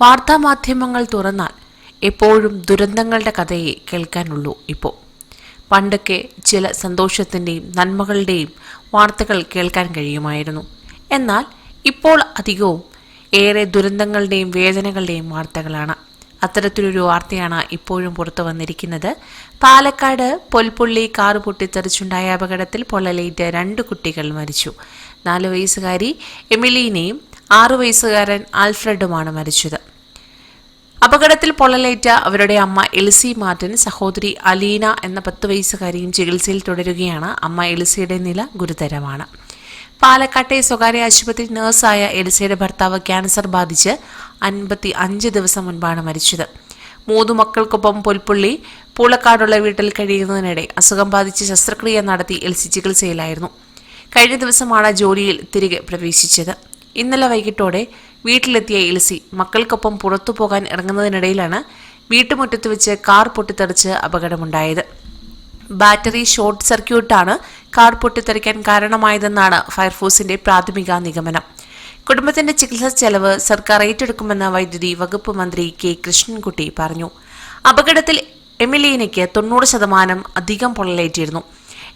വാർത്താമാധ്യമങ്ങൾ തുറന്നാൽ എപ്പോഴും ദുരന്തങ്ങളുടെ കഥയെ കേൾക്കാനുള്ളൂ ഇപ്പോൾ. പണ്ടൊക്കെ ചില സന്തോഷത്തിന്റെയും നന്മകളുടെയും വാർത്തകൾ കേൾക്കാൻ കഴിയുമായിരുന്നു. എന്നാൽ ഇപ്പോൾ അധികവും ഏറെ ദുരന്തങ്ങളുടെയും വേദനകളുടെയും വാർത്തകളാണ്. അത്തരത്തിലൊരു വാർത്തയാണ് ഇപ്പോഴും പുറത്തു വന്നിരിക്കുന്നത്. പാലക്കാട് പൊൽപ്പുള്ളി കാറ് പൊട്ടിത്തെറിച്ചുണ്ടായ അപകടത്തിൽ പൊള്ളലേറ്റ് രണ്ട് കുട്ടികൾ മരിച്ചു. നാല് വയസ്സുകാരി എമിലീനയും ആറു വയസ്സുകാരൻ ആൽഫ്രഡുമാണ് മരിച്ചത്. അപകടത്തിൽ പൊള്ളലേറ്റ അവരുടെ അമ്മ എൽസി മാർട്ടിൻ സഹോദരി അലീന എന്ന പത്ത് വയസ്സുകാരിയും ചികിത്സയിൽ തുടരുകയാണ്. അമ്മ എൽസിയുടെ നില ഗുരുതരമാണ്. പാലക്കാട്ടെ സ്വകാര്യ ആശുപത്രി നഴ്സായ എലിസയുടെ ഭർത്താവ് ക്യാൻസർ ബാധിച്ച് അൻപത്തി അഞ്ച് ദിവസം മുൻപാണ് മരിച്ചത്. മൂന്നു മക്കൾക്കൊപ്പം പുൽപ്പുള്ളി പൂളക്കാടുള്ള വീട്ടിൽ കഴിയുന്നതിനിടെ അസുഖം ബാധിച്ച് ശസ്ത്രക്രിയ നടത്തി എൽസി ചികിത്സയിലായിരുന്നു. കഴിഞ്ഞ ദിവസമാണ് ജോലിയിൽ തിരികെ പ്രവേശിച്ചത്. ഇന്നലെ വൈകിട്ടോടെ വീട്ടിലെത്തിയ എൽസി മക്കൾക്കൊപ്പം പുറത്തു പോകാൻ ഇറങ്ങുന്നതിനിടയിലാണ് വീട്ടുമുറ്റത്ത് വെച്ച് കാർ പൊട്ടിത്തെറിച്ച് അപകടമുണ്ടായത്. ബാറ്ററി ഷോർട്ട് സർക്യൂട്ടാണ് കാർ പൊട്ടിത്തെറിക്കാൻ കാരണമായതെന്നാണ് ഫയർഫോഴ്സിന്റെ പ്രാഥമിക നിഗമനം. കുടുംബത്തിന്റെ ചികിത്സാ ചെലവ് സർക്കാർ ഏറ്റെടുക്കുമെന്ന് വൈദ്യുതി വകുപ്പ് മന്ത്രി കെ കൃഷ്ണൻകുട്ടി പറഞ്ഞു. അപകടത്തിൽ എമിലീനയ്ക്ക് തൊണ്ണൂറ് ശതമാനം അധികം പൊള്ളലേറ്റിരുന്നു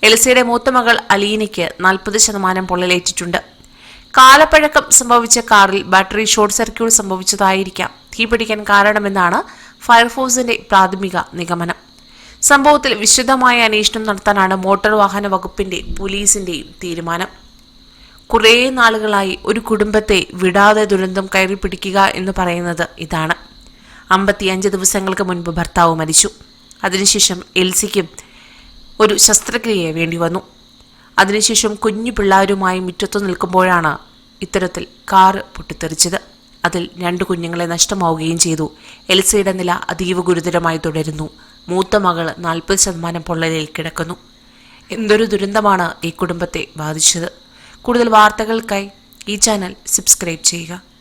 എൽസിയുടെ മൂത്ത മകൾ അലീനയ്ക്ക് നാൽപ്പത് ശതമാനം പൊള്ളലേറ്റിട്ടുണ്ട്. കാലപ്പഴക്കം സംഭവിച്ച കാറിൽ ബാറ്ററി ഷോർട്ട് സർക്യൂട്ട് സംഭവിച്ചതായിരിക്കാം. തീപിടിക്കാൻ കാരണമെന്നാണ് ഫയർഫോഴ്സിന്റെ പ്രാഥമിക നിഗമനം. സംഭവത്തിൽ വിശദമായ അന്വേഷണം നടത്താനാണ് മോട്ടോർ വാഹന വകുപ്പിന്റെ പോലീസിന്റെയും തീരുമാനം. കുറേ നാളുകളായി ഒരു കുടുംബത്തെ വിടാതെ ദുരന്തം കയറി പിടിക്കുക എന്ന് പറയുന്നത് ഇതാണ്. അമ്പത്തിയഞ്ച് ദിവസങ്ങൾക്ക് മുൻപ് ഭർത്താവ് മരിച്ചു. അതിനുശേഷം എൽസിക്കും ഒരു ശസ്ത്രക്രിയ വേണ്ടി വന്നു. അതിനുശേഷം കുഞ്ഞു പിള്ളേരുമായി മുറ്റത്തു നിൽക്കുമ്പോഴാണ് ഇത്തരത്തിൽ കാറ് പൊട്ടിത്തെറിച്ചത്. അതിൽ രണ്ട് കുഞ്ഞുങ്ങളെ നഷ്ടമാവുകയും ചെയ്തു. എൽസയുടെ നില അതീവ ഗുരുതരമായി തുടരുന്നു. മൂത്ത മകൾ നാൽപ്പത് ശതമാനം പൊള്ളലിൽ കിടക്കുന്നു. എന്തൊരു ദുരന്തമാണ് ഈ കുടുംബത്തെ ബാധിച്ചത്. കൂടുതൽ വാർത്തകൾക്കായി ഈ ചാനൽ സബ്സ്ക്രൈബ് ചെയ്യുക.